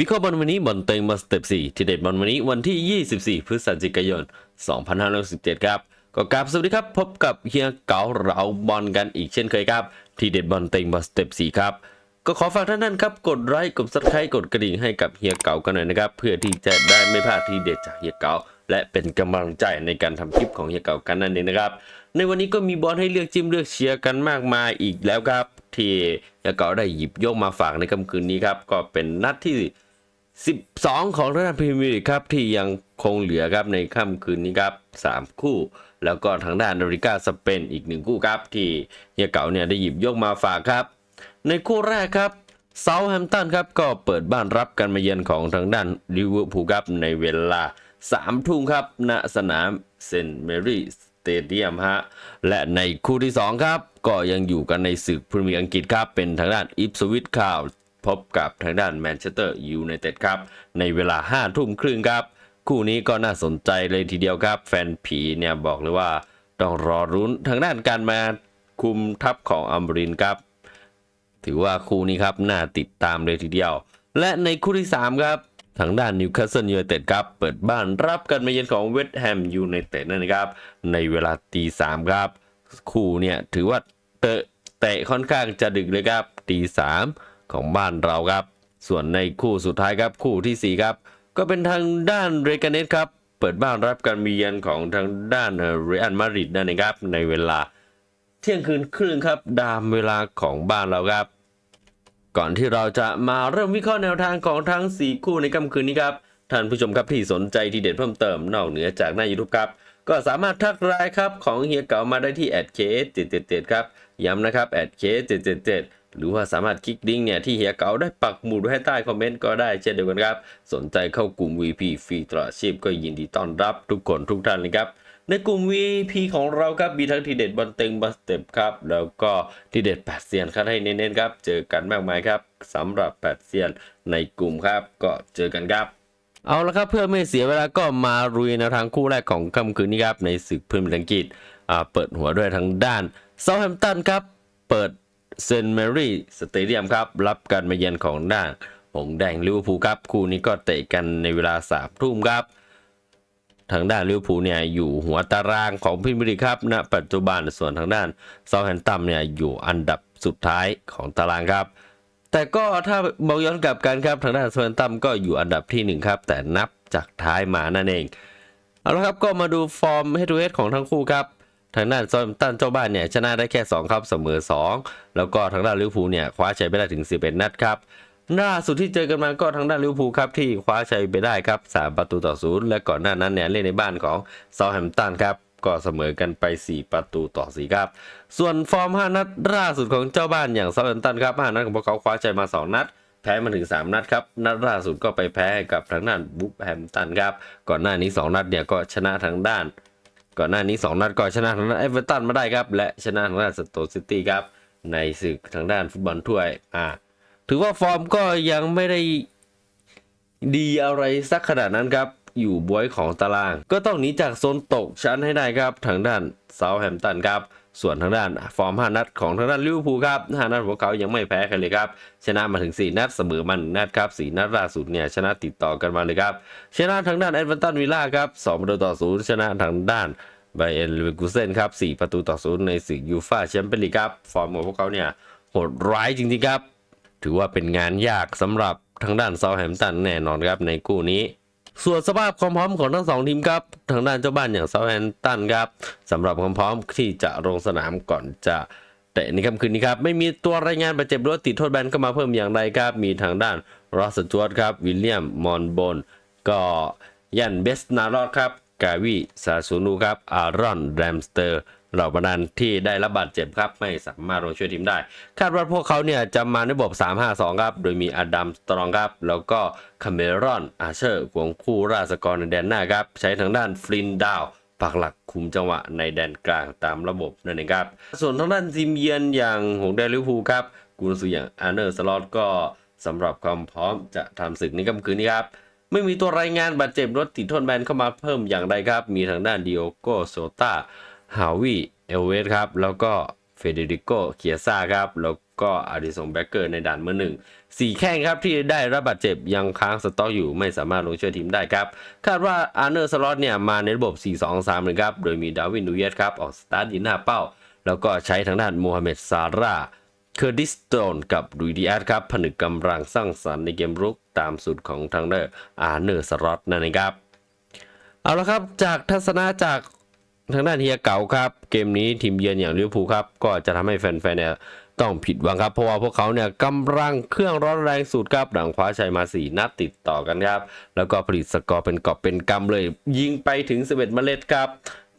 วิเคราะห์บอลวันนี้บอลเต็งมาสเต็ป4ที่เด็ดบอลวันนี้วันที่ 24 พฤศจิกายน 2567 ครับ ก็กราบสวัสดีครับ พบกับเฮียเก๋าเราบอลกันอีกเช่นเคยครับ ที่เด็ดบอลเต็งมาสเต็ป4ครับ ก็ขอฝากท่านนั้นครับ กดไลค์กดซับสไครต์กดกระดิ่งให้กับเฮียเก๋ากันหน่อยนะครับ เพื่อที่จะได้ไม่พลาดที่เด็ดจากเฮียเก๋าและเป็นกำลังใจในการทำคลิปของเฮียเก๋ากันนั่นเองนะครับ ในวันนี้ก็มีบอลให้เลือกจิ้มเลือกเชียร์กันมากมายอีกแล้วครับ ที่เฮียเก๋าได้หยิบยกมาฝากในค่ำคืนนี้ครับก็เป็นนัดที่ 12 ของทางด้านพรีเมียร์ลีกครับที่ยังคงเหลือครับในค่ำคืนนี้ครับ 3 คู่ แล้วก็ทางด้านอเมริกาสเปนอีกหนึ่งคู่ครับ ที่เฮียเก๋าเนี่ยได้หยิบยกมาฝากครับ ในคู่แรกครับเซาแฮมป์ตันครับก็เปิดบ้านรับการมาเยือนของทางด้านลิเวอร์พูลครับในเวลา3ทุ่มครับณสนามเซนต์แมรี่สเตเดียมฮะและในคู่ที่ 2 ครับ ก็ยังอยู่กันในศึกพรีเมียร์อังกฤษครับเป็นทางด้านอิปสวิตคาว พบกับทางด้านแมนเชสเตอร์ยูไนเต็ดครับ ในเวลา5ทุ่มครึ่งครับ คู่นี้ก็น่าสนใจเลยทีเดียวครับ แฟนผีเนี่ยบอกเลยว่า ต้องรอรุ้นทางด้านการมาคุมทัพของอัมบรินครับ ถือว่าคู่นี้ครับน่าติดตามเลยทีเดียว และในคู่ที่ 3 ครับทางด้านนิวคาสเซิลยูไนเต็ดครับ เปิดบ้านรับกันมาเยือนของเวสต์แฮมยูไนเต็ดนั่นนะครับ ในเวลาตีสามครับ คู่เนี่ยถือว่าเตะเตะค่อนข้างจะดึกเลยครับตีสาม ของบ้านเราครับ ส่วนในคู่สุดท้ายครับคู่ทีสี่ 4 ครับ ก็เป็นทางด้านเรกาเนสครับ เปิดบ้านรับการมีเยือนของทางด้านเรอัลมาดริดนั่นเองครับในเวลาเที่ยงคืนครึ่งครับดามเวลาของบ้านเราครับ ก่อนที่เราจะมาเริ่มวิเคราะห์แนวทางของทั้ง 4 คู่ในค่ำคืนนี้ครับท่านผู้ชมครับที่สนใจที่เด็ดเพิ่มเติมนอกเหนือจากหน้า YouTube ครับ ก็สามารถทักไลน์ครับของเฮียเก๋ามาได้ที่ @k777 ครับ ย้ำนะครับ @k777 หรือว่าสามารถคลิกลิงก์เนี่ยที่เฮียเก๋าได้ปักหมุดไว้ให้ใต้คอมเมนต์ก็ได้เช่นเดียวกันครับ สนใจเข้ากลุ่ม VP ฟรีตลอดชีพก็ยินดีต้อนรับทุกคนทุกท่านเลยครับในกลุ่ม VP ของเราครับมีทั้งทีเด็ดบอลเต็งบอลสเต็ปครับ แล้วก็ทีเด็ดแปดเซียนคัดให้เน้นๆครับ เจอกันมากมายครับสำหรับแปดเซียนในกลุ่มครับ ก็เจอกันครับเอาละครับเพื่อไม่เสียเวลาก็มารุยแนวทางคู่แรกของค่ำคืนนี้ครับในศึกพรีเมียร์ลีกอังกฤษเปิดหัวด้วยทางด้านเซาแฮมป์ตันครับ เปิด เซนต์แมรี่สเตเดียมครับรับการมาเยือนของด้านหงแดงลิเวอร์พูลครับคู่นี้ก็เตะกันในเวลาสามทุ่มครับ ทางด้านลิเวอร์พูลเนี่ยอยู่หัวตารางของพรีเมียร์ลีกครับณปัจจุบันส่วนทางด้านเซาท์แฮมป์ตันเนี่ยอยู่อันดับสุดท้ายของตารางครับ แต่ก็ถ้ามองย้อนกลับกันครับทางด้านเซาท์แฮมป์ตันก็อยู่อันดับที่หนึ่งครับแต่นับจากท้ายมานั่นเองเอาละครับก็มาดูฟอร์มเฮดทูเฮดของทั้งคู่ครับ ทางด้านซอมตันเจ้าบ้านเนี่ยชนะได้แค่ 2 ครับเสมอ 2 แล้วก็ทางด้านลิเวอร์พูลเนี่ยคว้าชัยไปได้ถึง 11 นัดครับล่าสุดที่เจอกันมาก็ทางด้านลิเวอร์พูลครับที่คว้าชัยไปได้ครับ 3 ประตูต่อศูนย์และก่อนหน้านั้นเนี่ยเล่นในบ้านของเซาแฮมป์ตันครับก็เสมอกันไป 4 ประตูต่อ4ครับ ส่วนฟอร์ม 5 นัดล่าสุดของเจ้าบ้านอย่างเซาแฮมป์ตันครับ5นัดของพวกเขาคว้าชัยมา 2 นัดแพ้มาถึง 3 นัดครับ นัดล่าสุดก็ไปแพ้กับทางด้านบุ๊แฮมป์ตันครับ ก่อนหน้านี้ 2 นัดเนี่ยก็ชนะทางด้าน ก่อนหน้านี้ 2 นัดก็ชนะทางด้านเอเวอร์ตันมาได้ครับ และชนะทางด้านสโตซิตี้ครับ ในศึกทางด้านฟุตบอลถ้วยอ่าถือว่าฟอร์มก็ยังไม่ได้ดีอะไรสักขนาดนั้นครับ อยู่บวยของตาราง ก็ต้องหนีจากโซนตกชั้นให้ได้ครับ ทางด้านเซาแฮมป์ตันครับ ส่วนทางด้านฟอร์ม 5 นัดของทางด้านลิเวอร์พูลครับ5นัดของพวกเขายังไม่แพ้ใครเลยครับ ชนะมาถึง 4 นัดเสมอมา1นัดครับ 4 นัดล่าสุดเนี่ยชนะติดต่อกันมาเลยครับ ชนะทางด้านแอดเวนตันวิลล่าครับ2ประตูต่อ0ชนะทางด้านไบเอ็นเลเวอร์กูเซนครับ 4 ประตูต่อ0ในศึกยูฟ่าแชมเปี้ยนลีกครับ ฟอร์มของพวกเขาเนี่ยโหดร้ายจริงๆครับ ถือว่าเป็นงานยากสำหรับทางด้านเซาแฮมป์ตันแน่นอนครับในคู่นี้ ส่วนสภาพความพร้อมของทั้งสองทีมครับ ทางด้านเจ้าบ้านอย่างเซาแฮมป์ตันครับสำหรับความพร้อมที่จะลงสนามก่อนจะเตะในค่ำคืนนี้ครับ ไม่มีตัวรายงานบาดเจ็บหรือติดโทษแบนเข้ามาเพิ่มอย่างใดครับ มีทางด้านรอสจวตครับ วิลเลียม มอนบน ก็ยันเบสนารอดครับ กาวิซาซูนูครับ อารอน แรมสเตอร์ เหล่าบรรดาที่ได้รับบาดเจ็บครับ ไม่สามารถลงช่วยทีมได้ คาดว่าพวกเขาเนี่ยจะมาในระบบ 3-5-2 ครับ โดยมีอดัมสตรองครับ แล้วก็คาเมรอนอาเชอร์ควงคู่ราชกรในแดนหน้าครับ ใช้ทางด้านฟลินดาวปักหลักคุมจังหวะในแดนกลางตามระบบนั่นเองครับ ส่วนทางด้านทีมเยือนอย่างหงแดลิเวอร์พูครับกุนซืออย่างอาร์เนอร์สลอตก็สำหรับความพร้อมจะทำศึกในค่ำคืนนี้ครับไม่มีตัวรายงานบาดเจ็บรถติดทษแบนเข้ามาเพิ่มอย่างใดครับ มีทางด้านดิโอโกโซตา ฮาวิเอลเวสครับ แล้วก็เฟเดริโกเคียซ่าครับ แล้วก็อาริสงแบ็กเกอร์ในด่านเมื่อหนึ่งสี่แข้งครับที่ได้รับบาดเจ็บยังค้างสต็อกอยู่ไม่สามารถลงช่วยทีมได้ครับ คาดว่าอาร์เนอร์สล็อตเนี่ยมาในระบบ 4-2-3เลยครับ โดยมีดาวินนูเยสครับ ออกสตาร์ทยินหน้าเป้า แล้วก็ใช้ทางด้านโมฮัมเหม็ดซาร่าเคอร์ดิสโตนกับดุยดีแอสครับ ผนึกกำลังสร้างสรรค์ในเกมรุกตามสูตรของทางเดอร์อาร์เนอร์สล็อตนั่นเองครับ เอาละครับจากทัศนะจาก ทางด้านเฮียเก่าครับ เกมนี้ทีมเยือนอย่างลิเวอร์พูลครับ ก็จะทำให้แฟนๆเนี่ยต้องผิดหวังครับ เพราะว่าพวกเขาเนี่ยกำลังเครื่องร้อนแรงสุดครับหลังคว้าชัยมา 4 นัดติดต่อกันครับ แล้วก็ผลิตสกอร์เป็นกอบเป็นกำเลย ยิงไปถึง 11เมล็ดครับ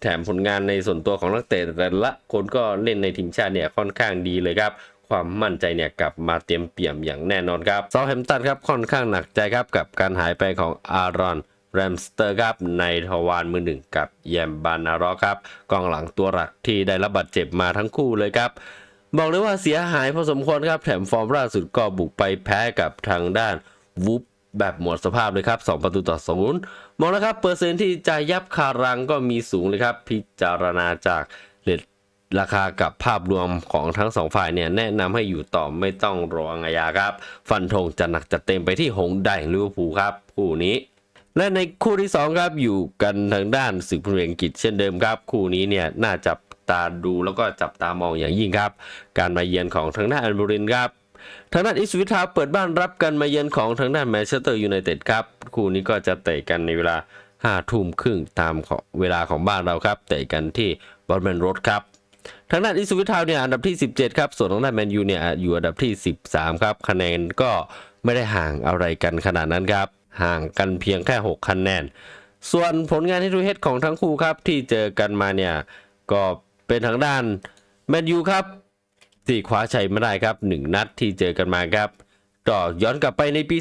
แถมผลงานในส่วนตัวของนักเตะแต่ละคนก็เล่นในทีมชาติเนี่ยค่อนข้างดีเลยครับความมั่นใจเนี่ยกลับมาเต็มเปี่ยมอย่างแน่นอนครับซาแฮมตันครับค่อนข้างหนักใจครับกับการหายไปของอารอน แรมสเตอร์ครับในทวารมือหนึ่งกับแยมบานารอครับกองหลังตัวหลักที่ได้รับบาดเจ็บมาทั้งคู่เลยครับ บอกเลยว่าเสียหายพอสมควรครับแถมฟอร์มล่าสุดก็บุกไปแพ้กับทางด้านวูฟแบบหมดสภาพเลยครับ 2 ประตูต่อศูนย์มองนะครับ เปอร์เซ็นต์ที่จะยับคารังก็มีสูงเลยครับ พิจารณาจากเลทราคากับภาพรวมของทั้งสองฝ่ายเนี่ย แนะนำให้อยู่ต่อไม่ต้องรออังยาครับ ฟันธงจะหนักจะเต็มไปที่หงส์แดงลิเวอร์พูลครับ คู่นี้ และในคู่ที่ 2 ครับอยู่กันทางด้านศึกพรีเมียร์อังกฤษเช่นเดิมครับ คู่นี้เนี่ยน่าจับตาดูแล้วก็จับตามองอย่างยิ่งครับ การมาเยือนของทางด้านอันบูรินครับทางด้านอิสวิทาวเปิดบ้านรับการมาเยือนของทางด้านแมนเชสเตอร์ยูไนเต็ดครับ คู่นี้ก็จะเตะกันในเวลา5ทุ่มครึ่งตามเวลาของบ้านเราครับ เตะกันที่บอลแมนโรดครับทางด้านอิสวิทาวเนี่ยอันดับที่ 17 ครับ ส่วนทางด้านแมนยูเนี่ยอยู่อันดับที่ 13 ครับ คะแนนก็ไม่ได้ห่างอะไรกันขนาดนั้นครับ ห่างกันเพียงแค่ 6 คะแนน ส่วนผลงานที่ดูเฮดของทั้งคู่ครับที่เจอกันมาเนี่ย ก็เป็นทางด้านแมนยูครับที่คว้าชัยมาได้ครับ 1 นัดที่เจอกันมาครับก็ย้อนกลับไปในปี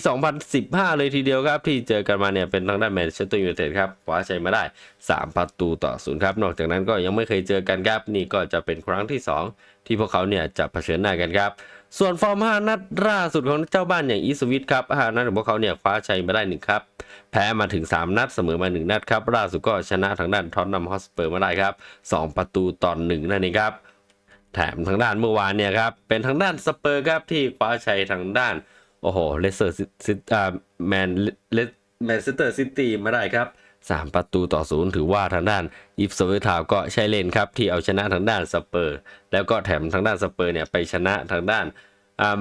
2015 เลยทีเดียวครับ ที่เจอกันมาเนี่ยเป็นทางด้านแมนเชสเตอร์ยูไนเต็ดครับคว้าชัยมาได้ 3 ประตูต่อศูนย์ครับ นอกจากนั้นก็ยังไม่เคยเจอกันครับ นี่ก็จะเป็นครั้งที่ 2 ที่พวกเขาเนี่ยจะเผชิญหน้ากันครับ ส่วนฟอร์ม 5 นัดล่าสุดของเจ้าบ้านอย่างอีสวิตครับ5นัดของพวกเขาเนี่ยคว้าชัยมาได้1ครับ แพ้มาถึง 3 นัดเสมอมา 1 นัดครับ ล่าสุดก็ชนะทางด้านท็อตนัมฮอสเปอร์มาได้ครับ 2 ประตูต่อ1นั่นเองครับ แถมทางด้านเมื่อวานเนี่ยครับ เป็นทางด้านสเปอร์ครับที่คว้าชัยทางด้าน โอ้โหเลสเตอร์ซิตอ่าแมนเลแมนเชสเตอร์ซิตี้มาได้ครับ 3 ประตูต่อศูนย์ถือว่าทางด้านอิฟสเวอร์ทาวก็ใช่เล่นครับ ที่เอาชนะทางด้านสเปอร์ แล้วก็แถมทางด้านสเปอร์เนี่ยไปชนะทางด้าน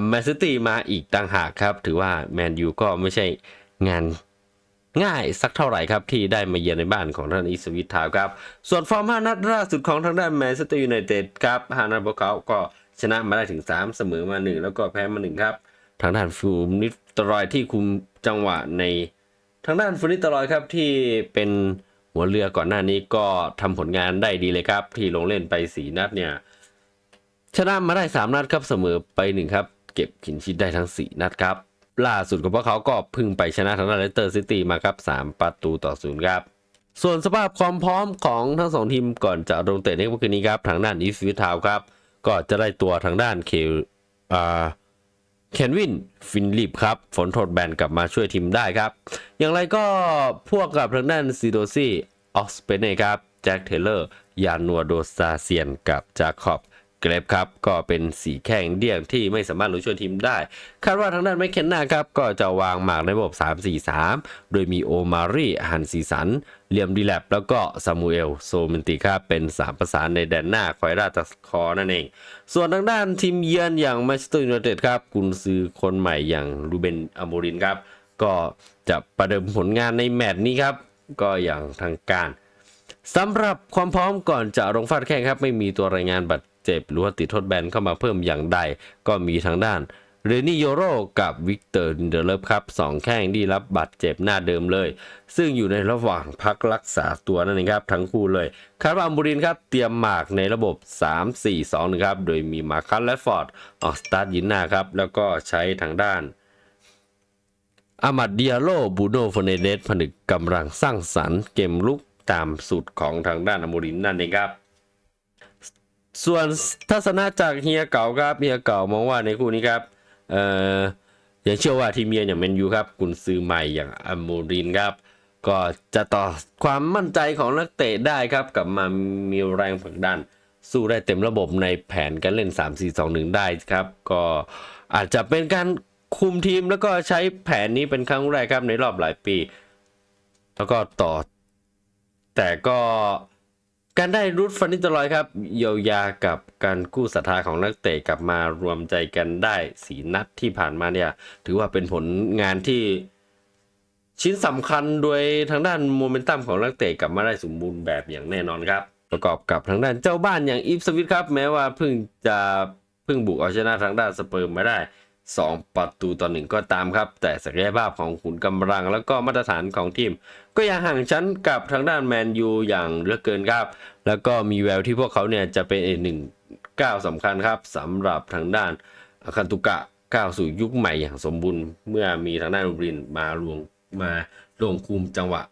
แมนซิตี้มาอีกต่างหากครับ ถือว่าแมนยูก็ไม่ใช่งานง่ายสักเท่าไหร่ครับ ที่ได้มาเยือนในบ้านของทางอิสวิทาวครับ ส่วนฟอร์ม5นัดล่าสุดของทางด้านแมนเชสตอร์ยูไนเต็ดครับ5นัดพวกเขาก็ชนะมาได้ถึง 3 เสมอมา 1 แล้วก็แพ้มา 1 ครับ ทางด้านฟูมนิตรอยที่คุมจังหวะใน ทางด้านฟูนิตรอยครับที่เป็นหัวเรือก่อนหน้านี้ก็ทำผลงานได้ดีเลยครับ ที่ลงเล่นไป4นัดเนี่ยชนะมาได้3นัดครับเสมอไป1ครับเก็บขินชิดได้ทั้ง 4 นัดครับ ล่าสุดของพวกเขาก็พึ่งไปชนะทางด้านเลสเตอร์ซิตี้มาครับ3ประตูต่อศูนย์ครับส่วนสภาพความพร้อมของทั้งสองทีมก่อนจะลงเตะในเมื่อคืนนี้ครับ ทางด้านอีฟวิทาวครับ ก็จะได้ตัวทางด้านเคอ่า เคนวินฟินลิปครับ ฝนโทษแบนกลับมาช่วยทีมได้ครับ อย่างไรก็พวกกับทางด้านซีโดซี่ออสเปเน่ครับ แจ็คเทเลอร์ ยานัวโดซาเซียนกับจาคอบ เกรฟครับก็เป็นสีแข่งเดี่ยงที่ไม่สามารถลงช่วยทีมได้ คาดว่าทางด้านแมคเคนนาครับก็จะวางหมากในระบบ 3-4-3 โดยมีโอมารีฮันซีสันเลียมดีแลบแล้วก็ซามูเอลโซเมนติครับเป็น 3 ประสานในแดนหน้าคอยราตสคอนั่นเอง ส่วนทางด้านทีมเยือนอย่างแมนเชสเตอร์ยูไนเต็ดครับกุนซือคนใหม่อย่างรูเบนอโมรินครับก็จะประเดิมผลงานในแมตช์นี้ครับก็อย่างทางการสำหรับความพร้อมก่อนจะลงฟาดแข่งครับ ไม่มีตัวรายงานบาด เจ็บ หรือว่าติดโทษแบนเข้ามาเพิ่มอย่างใด ก็มีทางด้านเรนิโยโรกับวิกเตอร์ดินเดเลฟครับสองแข้งที่รับบาดเจ็บหน้าเดิมเลย ซึ่งอยู่ในระหว่างพักรักษาตัวนั่นเองครับ ทั้งคู่เลยคาร์บาอัมบูรินครับ เตรียมหมากในระบบ 3-4-2นะครับ โดยมีมาคัสและฟอร์ดออกสตาร์ทยินหน้าครับ แล้วก็ใช้ทางด้านอามัดเดียโลบูโนฟเนเดสผนึกกำลังสร้างสรรค์เกมลุกตามสูตรของทางด้านอโมรินนั่นเองครับ ส่วนทัศนะจากเฮียเก่าครับเฮียเก่ามองว่าในคู่นี้ครับเอ่อยังเชื่อว่าทีมเยือนอย่างแมนยูครับกุนซือใหม่อย่างอโมรินครับ ก็จะต่อความมั่นใจของนักเตะได้ครับกลับมามีแรงผลักดันสู้ได้เต็มระบบในแผนการเล่น 3-4-2-1 ได้ครับ ก็อาจจะเป็นการคุมทีมแล้วก็ใช้แผนนี้เป็นครั้งแรกครับในรอบหลายปี แล้วก็ต่อ แต่ก็ การได้รูทฟันนิตลอยครับเยียวยากับการกู้ศรัทธาของนักเตะกลับมารวมใจกันได้สีนัดที่ผ่านมาเนี่ย ถือว่าเป็นผลงานที่ชิ้นสำคัญโดยทางด้านโมเมนตัมของนักเตะกลับมาได้สมบูรณ์แบบอย่างแน่นอนครับ ประกอบกับทางด้านเจ้าบ้านอย่างอีฟสวิตครับแม้ว่าเพิ่งจะเพิ่งบุกเอาชนะทางด้านสเปิร์มมาได้ 2 ประตูต่อหนึ่งก็ตามครับ แต่ศักยภาพของขุนกำลังแล้วก็มาตรฐานของทีม ก็ยังห่างชั้นกับทางด้านแมนยูอย่างเหลือเกินครับ แล้วก็มีแววที่พวกเขาเนี่ยจะเป็นอีกหนึ่งก้าวสำคัญครับสำหรับทางด้านอาคันตุกะก้าวสู่ยุคใหม่อย่างสมบูรณ์ เมื่อมีทางด้านบรินมารวงมาลงคุมจังหวะ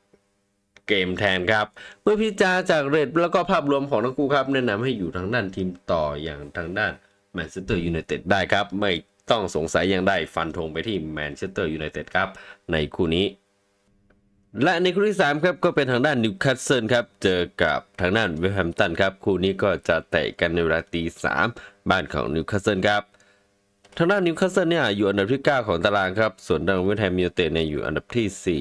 เกมแทนครับ เมื่อพิจารณาจากเรทแล้วก็ภาพรวมของทั้งคู่ครับ แนะนำให้อยู่ทางด้านทีมต่ออย่างทางด้านแมนเชสเตอร์ยูไนเต็ดได้ครับ ไม่ต้องสงสัยอย่างใดฟันธงไปที่แมนเชสเตอร์ยูไนเต็ดครับ ในคู่นี้ และในคู่ที่ 3 ครับ ก็เป็นทางด้านนิวคาสเซิลครับ เจอกับทางด้านเวสต์แฮมตันครับ คู่นี้ก็จะเตะกันในเวลาตีสามบ้านของนิวคาสเซิลครับ ทางด้านนิวคาสเซิลเนี่ยอยู่อันดับที่ 9 ของตารางครับ ส่วนทางเวสต์แฮมยูเต็ดเนี่ยอยู่อันดับที่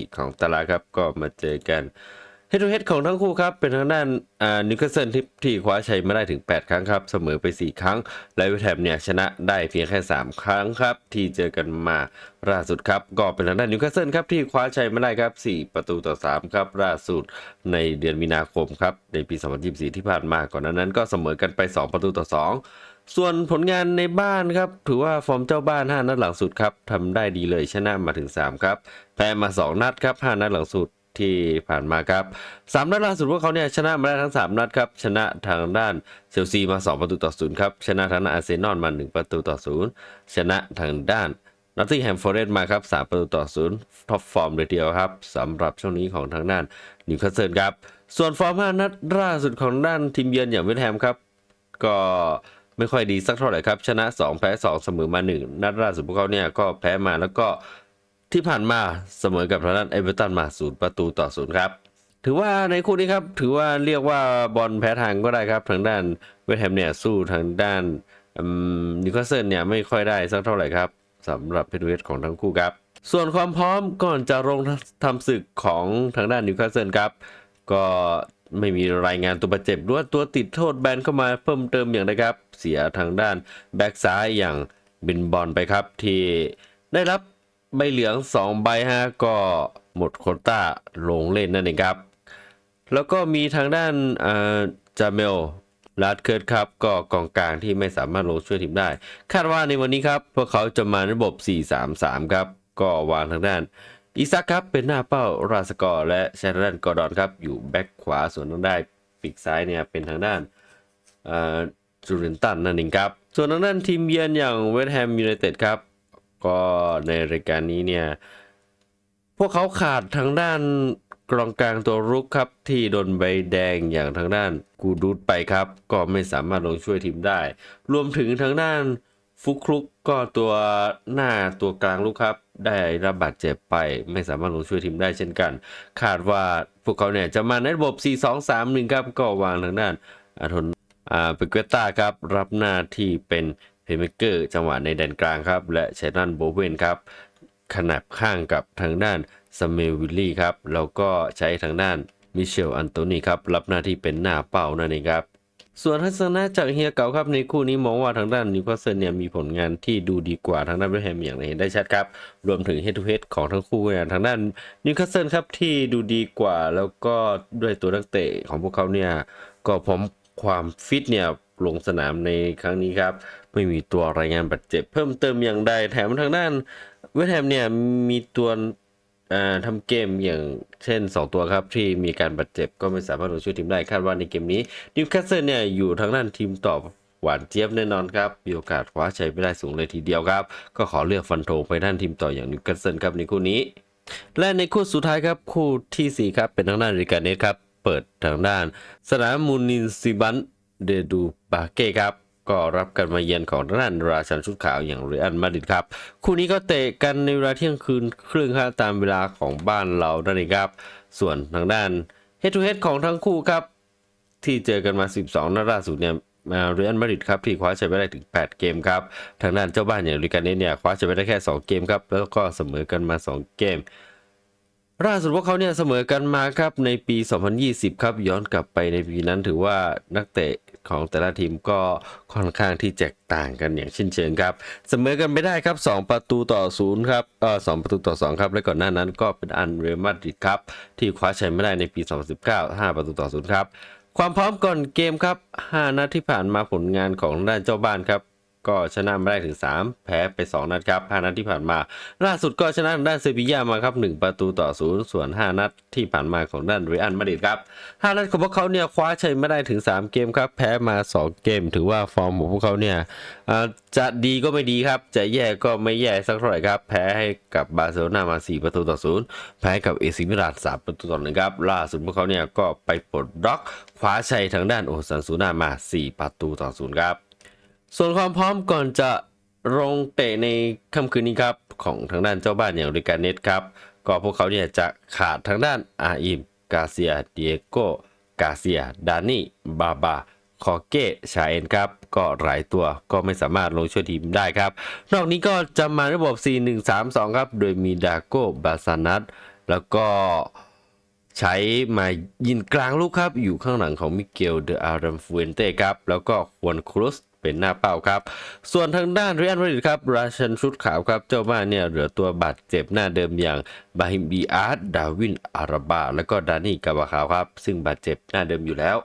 4 14 ของตารางครับ ก็มาเจอกัน เฮด o ูเฮดของทั้งคู่ครับ เป็นทางด้านอ่านิวคาสเซิลที่ที่คว้าชัยมาได้ถึง 8 ครั้งครับ เสมอไป 4 ครั้ง และเวสต์แฮมเนี่ยชนะได้เพียงแค่ 3 ครั้งครับ ที่เจอกันมาล่าสุดครับ ก็เป็นทางด้านนิวคาสเซิลครับที่คว้าชัยมาได้ครับ 4 ประตูต่อ 3 ครับล่าสุดในเดือนมีนาคมครับ ในปี 2024 ที่ผ่านมาก่อนหนานั้นก็เสมอกันไป 2 ประตูต่อ 2ส่วนผลงานในบ้านครับ ถือว่าฟอร์มเจ้าบ้าน 5 นัดหลังสุดครับทำได้ดีเลยชนะมาถึง 3 ครับ แพ้มา 2 นัดครับ 5 นัดหลังสุด ที่ผ่านมาครับ3นัดล่าสุดพวกเขาเนี่ยชนะมาได้ทั้ง 3 นัดครับ ชนะทางด้านเชลซีมา 2 ประตูต่อ0ครับ ชนะทางด้านอาร์เซนอลมา 1 ประตูต่อ0ชนะทางด้านนอตติงแฮมฟอร์เรสต์มาครับ3ประตูต่อ0ท็อปฟอร์มเลยเดียวครับสำหรับช่วงนี้ของทางด้านนิวคาสเซิลครับ ส่วนฟอร์ม5นัดล่าสุดของด้านทีมเยือนอย่างเวสต์แฮมครับ ก็ไม่ค่อยดีสักเท่าไหร่ครับ ชนะ 2 แพ้ 2 เสมอมา 1 นัดล่าสุดพวกเขาเนี่ยก็แพ้มาแล้วก็ ที่ผ่านมาเสมอกับทางด้านเอเวอร์ตันมา0ประตูต่อ0ครับ ถือว่าในคู่นี้ครับ ถือว่าเรียกว่าบอลแพ้ทางก็ได้ครับ ทางด้านเวสต์แฮมเนี่ยสู้ทางด้านนิวคาสเซิลเนี่ยไม่ค่อยได้สักเท่าไหร่ครับสำหรับเพดเวสของทั้งคู่ครับ ส่วนความพร้อมก่อนจะลงทำศึกของทางด้านนิวคาสเซิลครับ ก็ไม่มีรายงานตัวบาดเจ็บหรือว่าตัวติดโทษแบนเข้ามาเพิ่มเติมอย่างไรครับ เสียทางด้านแบ็กซ้ายอย่างบินบอลไปครับที่ได้รับ ใบเหลือง2ใบฮะก็หมดโคต้าลงเล่นนั่นเองครับ แล้วก็มีทางด้านอ่าจาเมลลาดเคิร์ดครับก็กองกลางที่ไม่สามารถลงช่วยทีมได้ คาดว่าในวันนี้ครับ พวกเขาจะมาในระบบ 4-3-3 ครับ ก็วางทางด้านอีซักครับเป็นหน้าเป้าราสกอร์และแชร์ดันกอร์ดอนครับ อยู่แบ็กขวาส่วนทางด้านปีกซ้ายเนี่ยเป็นทางด้านจูรินตันนั่นเองครับ ส่วนทางด้านทีมเยือนอย่างเวสต์แฮมยูไนเต็ดครับ ก็ในรายการนี้เนี่ย พวกเขาขาดทางด้านกรองกลางตัวรุกครับ ที่โดนใบแดงอย่างทางด้านกูดูดไปครับ ก็ไม่สามารถลงช่วยทีมได้ รวมถึงทางด้านฟุกคลุกก็ตัวหน้าตัวกลางลูกครับ ได้รับบาดเจ็บไป ไม่สามารถลงช่วยทีมได้เช่นกัน คาดว่าพวกเขาเนี่ยจะมาในระบบ 4-2-3-1 ครับ ก็วางทางด้านอาทนอ่าเปเกต้าครับ รับหน้าที่เป็น เพย์เมเกอร์จังหวะในแดนกลางครับ และเชนันโบเวนครับขนับข้างกับทางด้านสเมลวิลลี่ครับแล้วก็ใช้ทางด้านมิเชลอันโตนีครับรับหน้าที่เป็นหน้าเป้านั่นเองครับส่วนทัศนะจากเฮียเก่าครับในคู่นี้มองว่าทางด้านนิวคาสเซิลเนี่ยมีผลงานที่ดูดีกว่าทางด้านเวสแฮมอย่างเห็นได้ชัดครับ รวมถึงเฮดทูเฮดของทั้งคู่เนี่ยทางด้านนิวคาสเซิลครับที่ดูดีกว่า แล้วก็ด้วยตัวนักเตะของพวกเขาเนี่ยก็พร้อมความฟิตเนี่ยลงสนามในครั้งนี้ครับ ไม่มีตัวรายงานบาดเจ็บเพิ่มเติมอย่างใดแถมทางด้านเวสต์แฮมเนี่ยมีตัวอ่าทำเกมอย่างเช่น 2 ตัวครับ ที่มีการบาดเจ็บก็ไม่สามารถลงช่วยทีมได้คาดว่าในเกมนี้นิวคาสเซิลเนี่ยอยู่ทางด้านทีมตอบหวานเจี๊ยบแน่นอนครับ มีโอกาสคว้าชัยไปได้สูงเลยทีเดียวครับ ก็ขอเลือกฟันธงไปด้านทีมต่ออย่างนิวคาสเซิลครับในคู่นี้ และในคู่สุดท้ายครับคู่ทีสี่4 ครับ เป็นทางด้านริกาเนสครับ เปิดทางด้าน สนามมูนินซิบันเดดูบาเก้ครับ ก็รับการมาเยือนของทางด้านราชันชุดขาวอย่างเรอัลมาดริดครับ คู่นี้ก็เตะกันในเวลาเที่ยงคืนครึ่งครับตามเวลาของบ้านเรานั่นเองครับ ส่วนทางด้านเฮดทูเฮดของทั้งคู่ครับ ที่เจอกันมา 12 นัดล่าสุดเนี่ยเรอัลมาดริดครับที่คว้าชัยไปได้ถึง 8 เกมครับ ทางด้านเจ้าบ้านอย่างริการเนสเนี่ยคว้าชัยไปได้แค่ 2 เกมครับ แล้วก็เสมอกันมา 2 เกมล่าสุดพวกเขาเนี่ยเสมอกันมาครับในปี 2020 ครับย้อนกลับไปในปีนั้นถือว่านักเตะ ของแต่ละทีมก็ค่อนข้างที่แตกต่างกันอย่างชิ้นเชิงครับ เสมอกันไม่ได้ครับ 2 ประตูต่อ0ครับเออ2ประตูต่อ 2 ครับ และก่อนหน้านั้นก็เป็นอันเรมาดริดครับ ที่คว้าชัยไม่ได้ในปี 2019 5 ประตูต่อ0ครับ ความพร้อมก่อนเกมครับ 5นัดที่ผ่านมาผลงานของด้านเจ้าบ้านครับ ก็ชนะมาได้ถึง 3 แพ้ไป 2 นัดครับ 5 นัดที่ผ่านมา ล่าสุดก็ชนะด้านเซบียามาครับ 1 ประตูต่อ 0 ส่วน 5 นัดที่ผ่านมาของด้านเรอัลมาดริดครับ 5 นัดของพวกเขาเนี่ยคว้าชัยม่ได้ถึง 3 เกมครับ แพ้มา 2 เกม ถือว่าฟอร์มของพวกเขาเนี่ยจะดีก็ไม่ดีครับ จะแย่ก็ไม่แย่สักเท่าไหร่ครับ แพ้ให้กับบาร์เซโลนามา 4 ประตูต่อ 0 แพ้กับเอซิมิลาน3ประตูต่อ1ครับ ล่าสุดพวกเขาเนี่ยก็ไปปลดล็อกคว้าชัยทางด้านโอซานซูนามา 4 ประตูต่อ 0 ครับ ส่วนความพร้อมก่อนจะลงเตะในค่ำคืนนี้ครับ ของทางด้านเจ้าบ้านอย่างริการเนตครับ ก็พวกเขาเนี่ยจะขาดทางด้านอาอิมกาเซียเดียโกกาเซียดานี่บาบาคอเกะชาเอนครับ ก็หลายตัวก็ไม่สามารถลงช่วยทีมได้ครับ นอกนี้ก็จะมาระบบ 4-1-3-2 ครับ โดยมีดาโกบาซานัตแล้วก็ใช้มายินกลางลูกครับ อยู่ข้างหลังของมิเกลเดอารัมฟูเอนเต้ครับ แล้วก็ควนครุส เป็นหน้าเป้าครับ ส่วนทางด้านเรอัลมาดริดครับ ราชันชุดขาวครับ เจ้าบ้านเนี่ยเหลือตัวบาดเจ็บหน้าเดิมอย่างบาฮิมบีอาร์ตดาวินอาราบา แล้วก็ดานี่กาบาคาวครับ ซึ่งบาดเจ็บหน้าเดิมอยู่แล้ว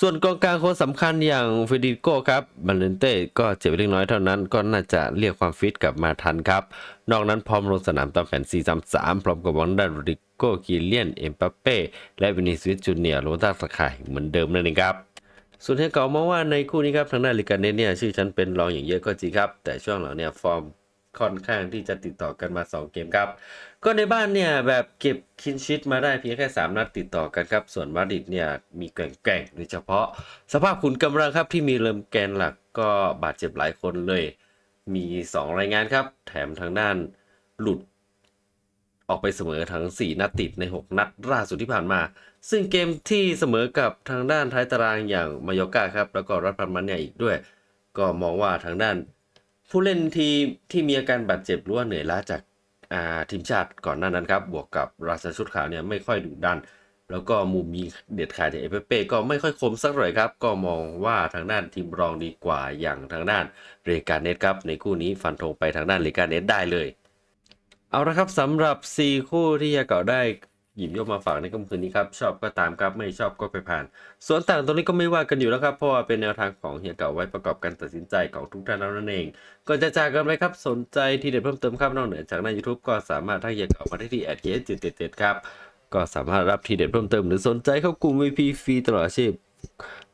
ส่วนกองกลางคนสำคัญอย่างเฟรดิโก้ครับบันเลนเต้ก็เจ็บเล็กน้อยเท่านั้นก็น่าจะเรียกความฟิตกลับมาทันครับ นอกนั้นพร้อมลงสนามตามแผน 4-3-3 พร้อมกับวังด้านโรดิโก้กิเลียน เอ็มบัปเป้ และวินิสวิสจูเนียร์โรต้าสกายเหมือนเดิมนั่นเองครับ ส่วนเฮยเก่ามองว่าในคู่นี้ครับทางด้านลิกาเนสเนี่ยชื่อฉันเป็นรองอย่างเยอะก็จริงครับ แต่ช่วงหลังเนี่ยฟอร์มค่อนข้างที่จะติดต่อกันมา 2 เกมครับ ก็ในบ้านเนี่ยแบบเก็บคินชิตมาได้เพียงแค่ 3 นัดติดต่อกันครับ ส่วนมาดิดเนี่ยมีแกร่งๆโดยเฉพาะ สภาพขุนกำลังครับที่มีเริ่มแกนหลักก็บาดเจ็บหลายคนเลย มี 2 รายงานครับ แถมทางด้านหลุด ออกไปเสมอทั้ง 4 นัดติดใน 6 นัดล่าสุดที่ผ่านมา ซึ่งเกมที่เสมอกับทางด้านท้ายตารางอย่างมายอกาครับ แล้วก็รัฐพันมันเนี่ยอีกด้วย ก็มองว่าทางด้าน ผู้เล่นทีมที่มีอาการบาดเจ็บหรือว่าเหนื่อยล้าจากาทีมชาติก่อนหน้านั้นครับบวกกับราชาชุดขาวเนี่ยไม่ค่อยดุดัน แล้วก็มุมยิงเด็ดขาดจากเอเปเป้ก็ไม่ค่อยคมสักเท่าไหร่ครับ ก็มองว่าทางด้านทีมรองดีกว่าอย่างทางด้านเรกาเนตครับในคู่นี้ฟันธงไปทางด้านเรกาเนตได้เลย เอาละครับสำหรับ 4 คู่ที่จะเก่าได้หยิบยกมาฝากในค่ำคืนนี้ครับ ชอบก็ตามครับไม่ชอบก็ไปผ่าน ส่วนต่างตรงนี้ก็ไม่ว่ากันอยู่แล้วครับ เพราะว่าเป็นแนวทางของเฮียเก่าไว้ประกอบการตัดสินใจของทุกท่านนั่นเองก่อนจะจากกันไปครับสนใจที่เด็ดเพิ่มเติมครับนอกเหนือจากใน YouTube ก็สามารถทักเฮียเก่ามาได้ที่ a d k s 7 7 7ครับก็สามารถรับทีเด็ดเพิ่มเติมหรือสนใจเข้ากลุ่ม VP ฟรีตลอดอาชีพ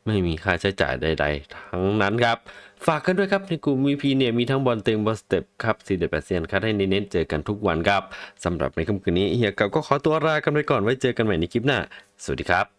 ไม่มีค่าใช้จ่ายใด ๆ ทั้งนั้นครับ ฝากกันด้วยครับในกลุ่ม VP เนี่ยมีทั้งบอลเต็งบอลสเต็ปครับสี่เด็ดแปดเซียนคัดให้เน้นเจอกันทุกวันครับสำหรับในค่ำคืนนี้เฮียเก่าก็ขอตัวลากันไปก่อนไว้เจอกันใหม่ในคลิปหน้า สวัสดีครับ